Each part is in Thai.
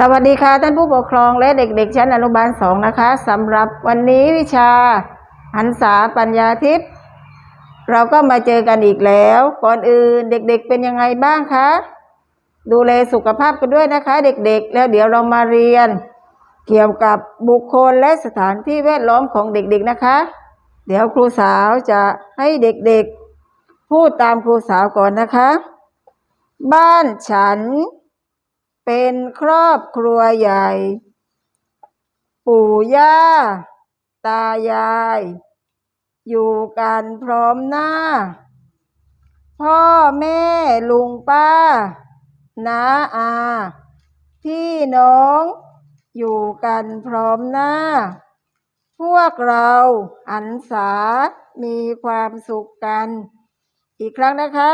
สวัสดีค่ะท่านผู้ปกครองและเด็กๆชั้นอนุบาลสองนะคะสำหรับวันนี้วิชาหันษาปัญญาทิพย์เราก็มาเจอกันอีกแล้ว ก่อนอื่นเด็กๆเป็นยังไงบ้างคะดูแลสุขภาพกันด้วยนะคะ เด็กๆ แล้วเดี๋ยวเรามาเรียน เกี่ยวกับบุคคลและสถานที่แวดล้อมของเด็กๆนะคะ เดี๋ยวครูสาวจะให้เด็กๆ พูดตามครูสาวก่อนนะคะ บ้านฉัน เป็นครอบครัวใหญ่ ปู่ย่า ตายาย อยู่กันพร้อมหน้า พ่อแม่ลุงป้าน้าอา พี่น้องอยู่กันพร้อมหน้า พวกเราหันษามีความสุขกัน อีกครั้งนะคะ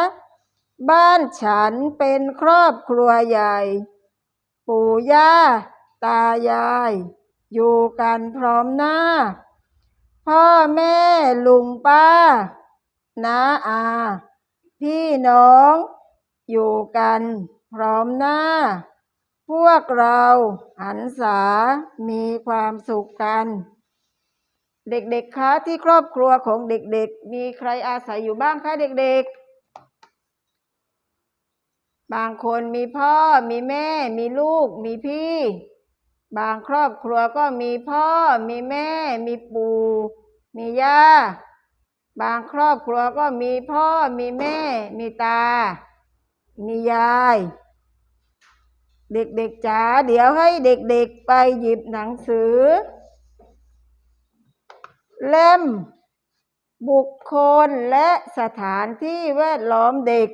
บ้านฉันเป็นครอบครัวใหญ่ ปู่ย่า ตายาย อยู่กันพร้อมหน้า พ่อแม่ลุงป้า น้าอา พี่น้อง อยู่กันพร้อมหน้า พวกเราหันษามีความสุขกัน เด็กๆคะที่ครอบครัวของเด็กๆ มีใครอาศัยอยู่บ้างคะเด็กๆ บางคนมีพ่อมีแม่ มีลูก มีพี่ บางครอบครัวก็มีพ่อ มีแม่ มีปู่ มีย่า บางครอบครัวก็มีพ่อ มีแม่ มีตา มียาย เด็กๆจ๋าเดี๋ยวให้เด็กๆไปหยิบหนังสือ เล่ม บุคคลและสถานที่แวดล้อมเด็ก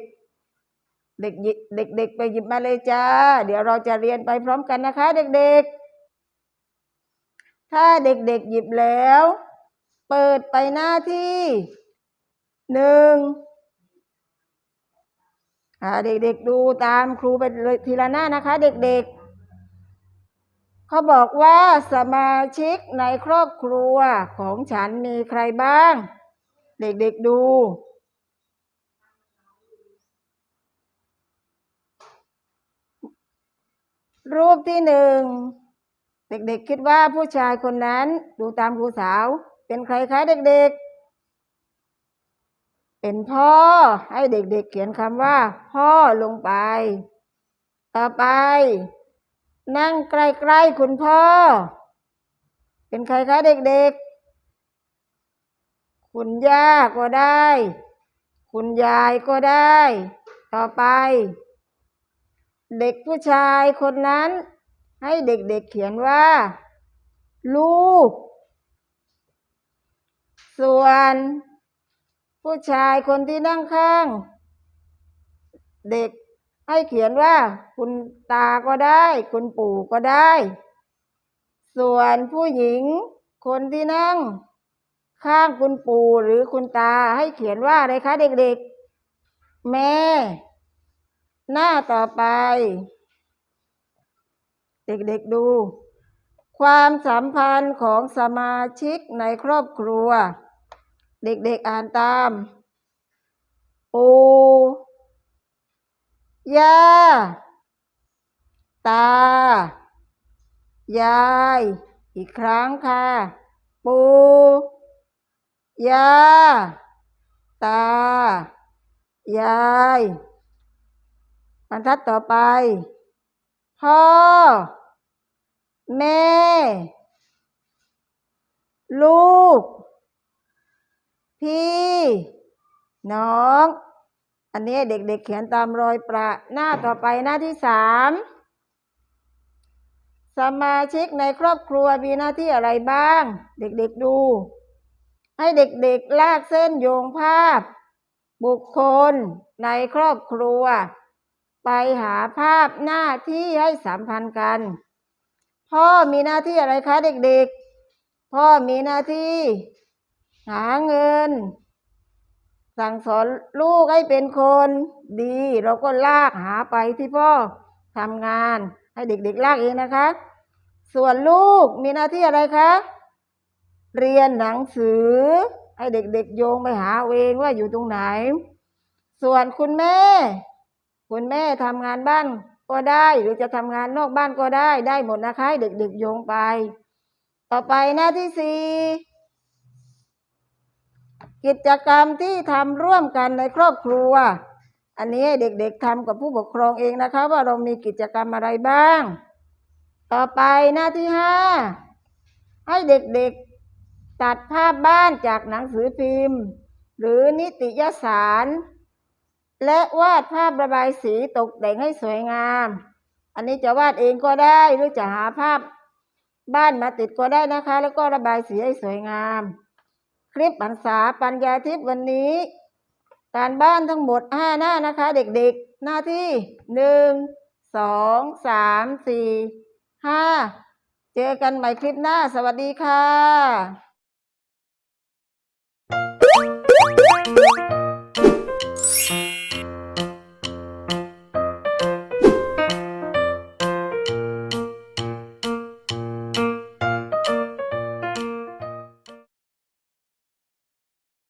เด็กหยิบเด็กๆไปหยิบมาเลยจ้า เดี๋ยวเราจะเรียนไปพร้อมกันนะคะ เด็กๆ ถ้าเด็กๆหยิบแล้ว เปิดไปหน้าที่หนึ่งเด็กๆดูตามครูไปเลยทีละหน้านะคะ เด็กๆ เขาบอกว่าสมาชิกในครอบครัวของฉันมีใครบ้าง เด็กๆดู รูปที่หนึ่งเด็กๆคิดว่าผู้ชายคนนั้นดูตามครูสาว เป็นใครคะเด็กๆ เป็นพ่อให้เด็กๆเขียนคำว่า พ่อลงไป ต่อไป นั่งใกล้ๆคุณพ่อ เป็นใครคะเด็กๆ คุณย่าก็ได้ คุณยายก็ได้ ต่อไป เด็กผู้ชายคนนั้น ให้เด็กๆเขียนว่า ลูก ส่วน ผู้ชายคนที่นั่งข้าง เด็กให้เขียนว่า คุณตาก็ได้ คุณปู่ก็ได้ ส่วนผู้หญิง คนที่นั่ง ข้างคุณปู่หรือคุณตาให้เขียนว่าอะไรคะเด็กๆ แม่ หน้าต่อไป เด็กๆดู ความสัมพันธ์ของสมาชิกในครอบครัว เด็กๆอ่านตาม ปู่ย่า ตา ยาย อีกครั้งค่ะ ปู่ย่า ตา ยาย บรรทัดต่อไป พ่อ แม่ ลูก พี่ น้อง อันนี้เด็กๆเขียนตามรอยประหน้าต่อไปหน้าที่สามสมาชิกในครอบครัวมีหน้าที่อะไรบ้าง เด็กๆดู ให้เด็กๆลากเส้นโยงภาพ บุคคลในครอบครัว ไปหาภาพหน้าที่ให้สัมพันธ์กัน พ่อมีหน้าที่อะไรคะเด็กๆ พ่อมีหน้าที่ หาเงิน สั่งสอนลูกให้เป็นคนดี เราก็ลากหาไปที่พ่อทำงาน ให้เด็กๆลากเองนะคะ ส่วนลูกมีหน้าที่อะไรคะเรียนหนังสือ ให้เด็กๆโยงไปหาเองว่าอยู่ตรงไหน ส่วนคุณแม่ คุณแม่ทำงานบ้านก็ได้ หรือจะทำงานนอกบ้านก็ได้ได้หมดนะคะเด็กๆโยงไป ต่อไปหน้าที่สี่กิจกรรมที่ทำร่วมกันในครอบครัว อันนี้เด็กๆทำกับผู้ปกครองเองนะคะ ว่าเรามีกิจกรรมอะไรบ้าง ต่อไปหน้าที่ห้าให้เด็กๆตัดภาพบ้านจากหนังสือพิมพ์ หรือนิตยสาร และวาดภาพระบายสีตกแต่งให้สวยงาม อันนี้จะวาดเองก็ได้หรือจะหาภาพบ้านมาติดก็ได้นะคะ แล้วก็ระบายสีให้สวยงาม คลิปหันษาปัญญาทิพย์วันนี้ การบ้านทั้งหมด 5 หน้านะคะ เด็กๆ หน้าที่หนึ่งสองสามสี่ห้าเจอกันใหม่คลิปหน้า สวัสดีค่ะ